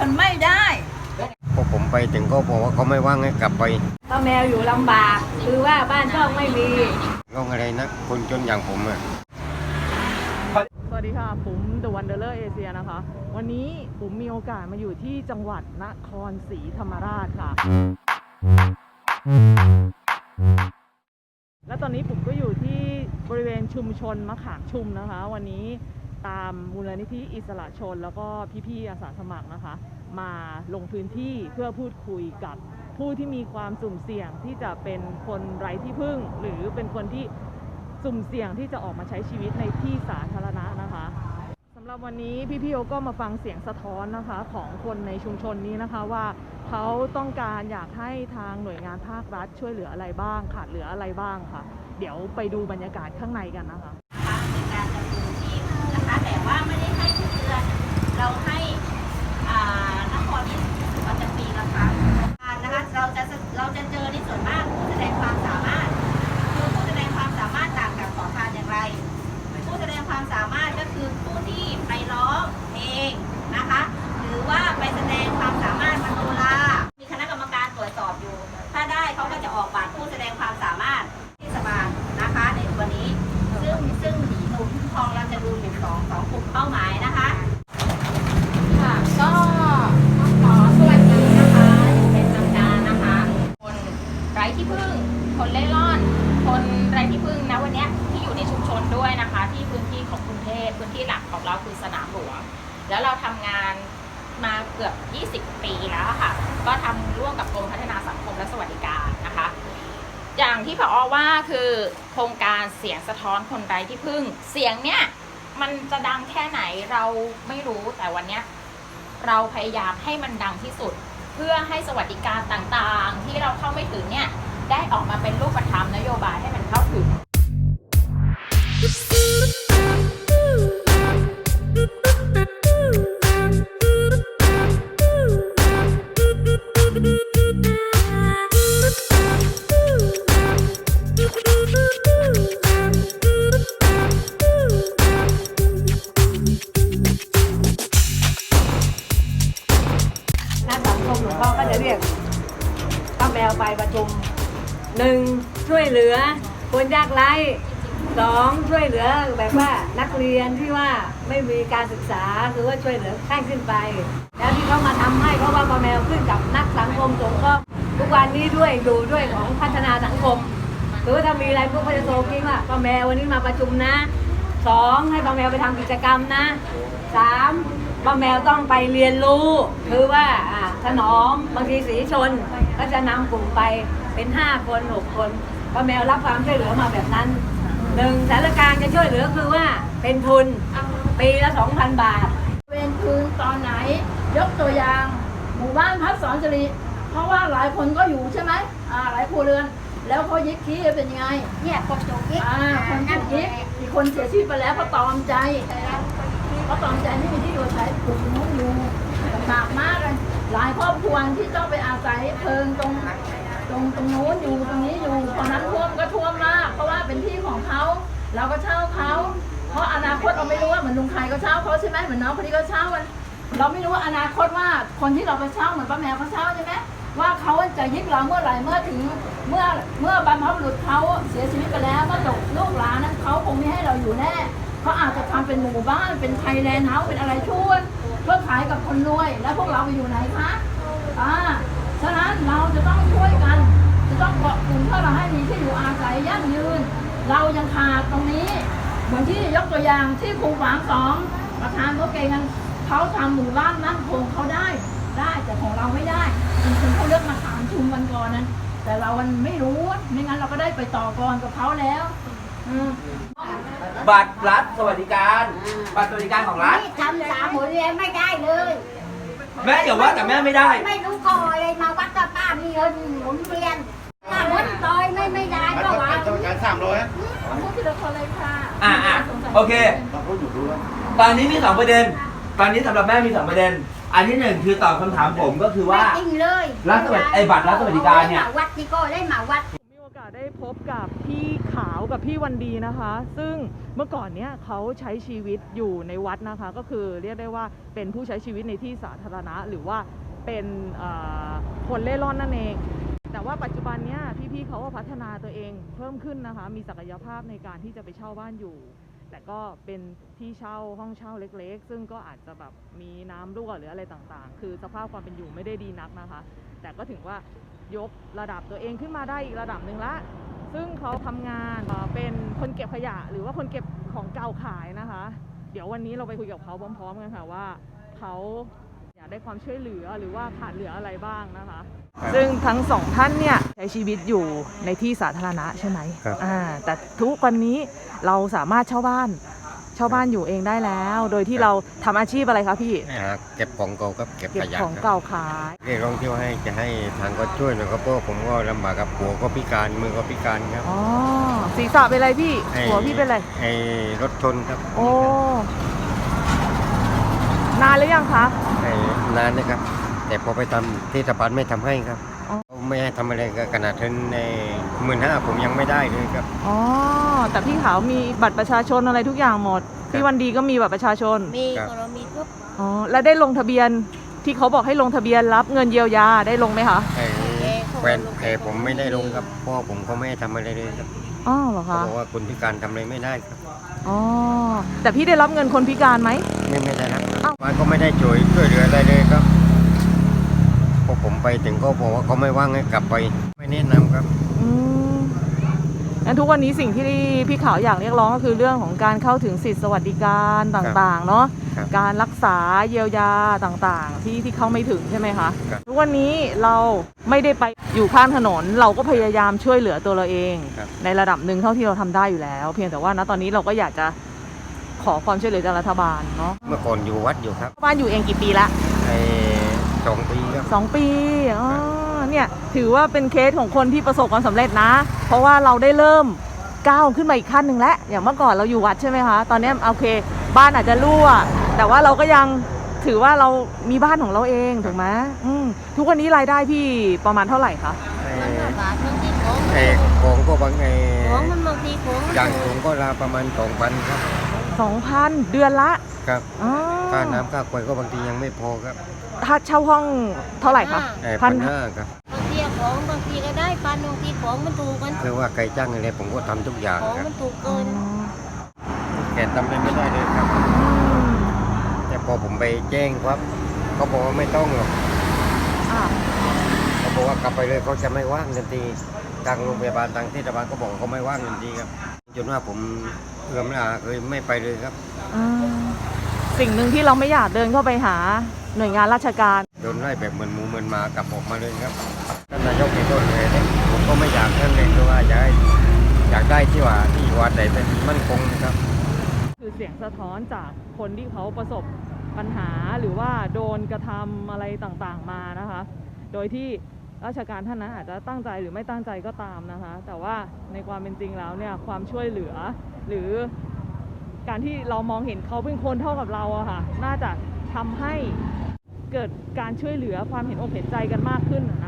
มันไม่ได้พอผมไปถึงก็บอกว่าเขาไม่ว่างให้กลับไปป้าแมวอยู่ลำบาก คือว่าบ้านช่องไม่มีร้องอะไรนะคนจนอย่างผมอะสวัสดีค่ะผม The Wanderer Asia นะคะ วันนี้ผมมีโอกาสมาอยู่ที่จังหวัดนครศรีธรรมราชค่ะ และตอนนี้ผมก็อยู่ที่บริเวณชุมชนมะขามชุมนะคะ วันนี้ ตามมูลนิธิอิสระชน แล้วก็พี่ๆอาสาสมัครนะคะ มาลงพื้นที่เพื่อพูดคุยกับผู้ที่มีความสุ่มเสี่ยงที่จะเป็นคนไร้ที่พึ่ง หรือเป็นคนที่สุ่มเสี่ยงที่จะออกมาใช้ชีวิตในที่สาธารณะนะคะสำหรับวันนี้พี่ๆโอก็มาฟังเสียงสะท้อนนะคะของคนในชุมชนนี้นะคะว่าเขาต้องการอยากให้ทางหน่วยงานภาครัฐช่วยเหลืออะไรบ้างขาดเหลืออะไรบ้างค่ะ เดี๋ยวไปดูบรรยากาศข้างในกันนะคะ ในการดำรงชีพนะคะ แต่ว่าไม่ได้ให้ทุกเดือน เราให้อ่านครนี่ประจำปีละครั้งนะคะเราจะเราจะเจอในส่วนมากผู้แสดงความสามารถ คือผู้แสดงความสามารถต่างกับขอทานอย่างไร ผู้แสดงความสามารถก็คือผู้ที่ไปร้องเพลงนะคะ หรือว่าไปแสดงความสามารถมโนรา มีคณะกรรมการตรวจสอบอยู่ ถ้าได้เขาก็จะออกบัตรผู้แสดงความสามารถเทศบาลนะคะในวันนี้ ซึ่งซึ่งหนุนทองเราจะดูอยู่สองสองกลุ่มเป้าหมายนะคะ ค่ะก็ขอสวัสดีนะคะอย่างเป็นทางการนะคะ คนไร้ที่พึ่ง คนเล่ร่อน คนไร้ที่พึ่งนะวันนี้ที่อยู่ในชุมชนด้วยนะคะ ที่พื้นที่ของกรุงเทพพื้นที่หลักของเราคือสนามหลวงแล้วเราทำงานมาเกือบ 20 ปีแล้วค่ะ ก็ทำร่วมกับกรมพัฒนาสังคมและสวัสดิการนะคะ อย่างที่ผอว่าคือโครงการเสียงสะท้อนคนไร้ที่พึ่ง เสียงเนี้ยมันจะดังแค่ไหนเราไม่รู้แต่วันเนี้ยเราพยายามให้มันดังที่สุด เพื่อให้สวัสดิการต่างๆ ที่เราเข้าไม่ถึงเนี่ย ได้ออกมาเป็นรูปธรรมนโยบายให้มันเข้าถึง หนึ่งช่วยเหลือคนยากไร้สองช่วยเหลือแบบว่านักเรียนที่ว่าไม่มีการศึกษาคือว่าช่วยเหลือขั้นขึ้นไป แล้วที่เขามาทำให้เพราะว่าป้าแมวขึ้นกับนักสังคมสงเคราะห์ทุกวันนี้ด้วยดูด้วยของพัฒนาสังคมคือว่าถ้ามีอะไรพวกเขาจะโทรกิ้งว่าป้าแมววันนี้มาประชุมนะสองให้ป้าแมวไปทำกิจกรรมนะสามป้าแมวต้องไปเรียนรู้ คือว่าอ่าถนอมบางทีสีชนก็จะนำกลุ่มไป เป็นห้าคนหกคนป้าแมวรับความช่วยเหลือมาแบบนั้นหนึ่งสถานการณ์จะช่วยเหลือคือว่าเป็นทุนปีละสองพันบาท เวรคืนตอนไหน ยกตัวอย่าง หมู่บ้านพัฒสอนสิริเพราะว่าหลายคนก็อยู่ใช่ไหมอ่าหลายครัวเรือน แล้วเขายิกขี้เป็นยังไงเนี่ยคนถูกยิงอ่าคนถูกยิกอีกคนเสียชีวิตไปแล้วเพราะตอมใจเพราะตอมใจไม่มีที่อยู่อาศัยถูกนู้นอยู่ลำบากมากเลยหลายครอบครัวที่ต้องไปอาศัยเพิงตรงต รงตรงนู้นอยู่ตรงนี้อยู่พอนั้นท่วมก็ท่วมมาก เพราะว่าเป็นที่ของเขาเราก็เช่าเขาเพราะอนาคตเราไม่รู้ว่าเหมือนลุงไข่ก็เช่าเขาใช่ไหมเหมือนน้องคนนี้ก็เช่ามัน เราไม่รู้ว่าอนาคตว่าคนที่เราไปเช่าเหมือนป้าแมวเขาเช่าใช่ไหมว่าเขาจะยึดเราเมื่อไหร่เมื่อถึงเมื่อเมื่อบรรพบุรุษเขาเสียชีวิตไปแล้วเมื่อตกลูกหลานนั้นเขาคงไม่ให้เราอยู่แน่เขาอาจจะทำเป็นหมู่บ้านเป็นไทยแลนด์เฮาเป็นอะไรช่วยเพื่อขายกับคนรวย แล้วพวกเราไปอยู่ไหนคะอ่าฉะนั้นเราจะต้องช่วยกัน จะต้อง เกาะกลุ่มเพื่อเราให้มีที่อยู่อาศัยยั่งยืน เรายังขาดตรงนี้ เหมือนที่ยกตัวอย่างที่ครูฝางสองประธานเขาเก่งกันเขาทำหมู่บ้านมั่นคงเขาได้ได้แต่ของเราไม่ได้จริงๆเขาเลือกมาถามชุมกันก่อนนั้น แต่เรามันไม่รู้ไม่งั้นเราก็ได้ไปต่อกรกับเขาแล้วอืมบัตรรัฐสวัสดิการ บัตรสวัสดิการของรัฐนี่ทำสามหมุนเรียนไม่ได้เลย แม่อย่าว่าแต่แม่ไม่ได้ ไม่รู้ก่ออะไรมาวัดกับป้ามีเงินหมุนเวียนถ้าวัดซอย ไม่ไม่ได้ก็ว่าพูดทีละคนเลยค่ะอ่าอ่าโอเคตอนนี้มีสองประเด็น ตอนนี้สำหรับแม่มีสองประเด็น อันที่หนึ่งคือตอบคำถามผมก็คือว่า ไม่จริงเลยรัฐสวัสดิไอ้บัตรรัฐสวัสดิการเนี่ยมาวัดที่ก็ได้มาวัด ผมมีโอกาสได้พบกับพี่ขาวกับพี่วันดีนะคะ ซึ่งเมื่อก่อนเนี้ยเขาใช้ชีวิตอยู่ในวัดนะคะ ก็คือเรียกได้ว่าเป็นผู้ใช้ชีวิตในที่สาธารณะ หรือว่าเป็นเอ่อคนเล่ร่อนนั่นเอง แต่ว่าปัจจุบันเนี้ยพี่ๆเขาก็พัฒนาตัวเองเพิ่มขึ้นนะคะ มีศักยภาพในการที่จะไปเช่าบ้านอยู่ แต่ก็เป็นที่เช่าห้องเช่าเล็กๆ ซึ่งก็อาจจะแบบมีน้ำรั่วหรืออะไรต่างๆ คือสภาพความเป็นอยู่ไม่ได้ดีนักนะคะ แต่ก็ถือว่ายกระดับตัวเองขึ้นมาได้อีกระดับหนึ่งละ ซึ่งเขาทำงานเป็นคนเก็บขยะ หรือว่าคนเก็บของเก่าขายนะคะ เดี๋ยววันนี้เราไปคุยกับเขาพร้อมๆกันค่ะว่าเขาอยากได้ความช่วยเหลือหรือว่าขาดเหลืออะไรบ้างนะคะ ซึ่งทั้งสองท่านเนี่ยใช้ชีวิตอยู่ในที่สาธารณะใช่ไหมครับ อ่าแต่ทุกวันนี้เราสามารถเช่าบ้าน เช่าบ้านอยู่เองได้แล้ว โดยที่เราทำอาชีพอะไรคะพี่ หาเก็บของเก่าครับเก็บเก็ขบยะของครับเก่าขาย เรียกร้องที่ว่าให้จะให้ทางก็ช่วยหน่อยครับเพราะว่าผมก็ลำบากกับหัวก็พิการมือก็พิการครับอ๋อศีรษะเป็นไรพี่ ไอ้หัวพี่เป็นไร ไอ้รถชนครับโอ้ นานหรือยังคะไอ้นานนะครับ แต่พอไปทำที่สถาบันไม่ทำให้ครับอ๋อเขาไม่ให้ทำอะไรก็ขนาดเท่นในหมื่นห้าผมยังไม่ได้เลยครับ อ๋อ แต่พี่ขาวมีบัตรประชาชนอะไรทุกอย่างหมด พี่วันดีก็มีบัตรประชาชน มีครับกรมีทุกอ๋อ แล้วได้ลงทะเบียนที่เขาบอกให้ลงทะเบียนรับเงินเยียวยาได้ลงไหมคะ ไอ้แฟนแผลผมไม่ได้ลงครับเพราะว่อผมก็ไม่ให้ทำอะไรเลยครับอ๋อเหรอเขาคะ บอกว่าคนพิการทำอะไรไม่ได้ครับอ๋อ แต่พี่ได้รับเงินคนพิการไหม ไม่ไม่ได้รับอ้าวบ้านก็ไม่ได้ช่วยช่วยเหลืออะไรเลยครับ พอผมไปถึงก็บอกว่าเขาไม่ว่างให้กลับไป ไม่แนะนำครับ อืมงั้นทุกวันนี้สิ่งที่พี่ขาวอยากเรียกร้องก็คือเรื่องของการเข้าถึงสิทธิสวัสดิการต่างๆ เนาะครับการรักษาเยียวยาต่างๆ ที่ที่เข้าไม่ถึงใช่ไหมคะครับ ทุกวันนี้เราไม่ได้ไปอยู่ข้างถนน เราก็พยายามช่วยเหลือตัวเราเอง ครับในระดับหนึ่งเท่าที่เราทำได้อยู่แล้ว เพียงแต่ว่าณตอนนี้เราก็อยากจะขอความช่วยเหลือจากรัฐบาลเนาะเมื่อก่อนอยู่วัดอยู่ครับบ้านอยู่เองกี่ปีละไอ้ สองปีครับ สองปีอ๋อเนี่ยถือว่าเป็นเคสของคนที่ประสบความสำเร็จนะ เพราะว่าเราได้เริ่มก้าวขึ้นมาอีกขั้นหนึ่งแล้ว อย่างเมื่อก่อนเราอยู่วัดใช่ไหมคะ ตอนนี้โอเค บ้านอาจจะรั่ว แต่ว่าเราก็ยังถือว่าเรามีบ้านของเราเองถูกไหมอืมทุกวันนี้รายได้พี่ประมาณเท่าไหร่คะ ไอ้ห้าบาทบางทีของไอ้ของก็บางไอ้ของมันบางทีของมันอย่างถุงก็ราประมาณสองพันครับ สองพันเดือนละครับอ๋อค่าน้ำค่าไฟก็บางทียังไม่พอครับ ถ้าเช่าห้องเท่าไหร่คะไอ้พัพันนห้าครับบางทีของบางทีก็ได้ปันบางทีของมันถูกกันคือว่าใครจ้างอะไรผมก็ทำทุกอย่างของครับมันถูกอ๋อเกินแกทำอะไรไม่ได้เลยครับอืมแต่พอผมไปแจ้งครับเขาบอกว่าไม่ต้องหรอกอะเขาบอกว่ากลับไปเลยเขาจะไม่ว่างทันทีทางโรงพยาบาลทางเทศบาลก็บอกว่าเขาไม่ว่างทันทีครับจนว่าผม เอื้อมละอาเคยไม่ไปเลยครับอ่าสิ่งหนึ่งที่เราไม่อยากเดินเข้าไปหาหน่วยงานราชการ โดนไล่แบบเหมือนหมูเหมือนหมากลับออกมาเลยครับท่านนายกเองก็เลยเนี่ยผมก็ไม่อยากท่านเลยเพราะว่าอยากให้อยากได้ที่ว่าที่วัดไหนเป็นมั่นคงนะครับ คือเสียงสะท้อนจากคนที่เขาประสบปัญหาหรือว่าโดนกระทำอะไรต่างๆมานะคะ โดยที่ราชการท่านนั้นอาจจะตั้งใจหรือไม่ตั้งใจก็ตามนะคะ แต่ว่าในความเป็นจริงแล้วเนี่ยความช่วยเหลือ หรือการที่เรามองเห็นเขาเป็นคนเท่ากับเราอะค่ะ น่าจะทำให้เกิดการช่วยเหลือความเห็นอกเห็นใจกันมากขึ้นนะ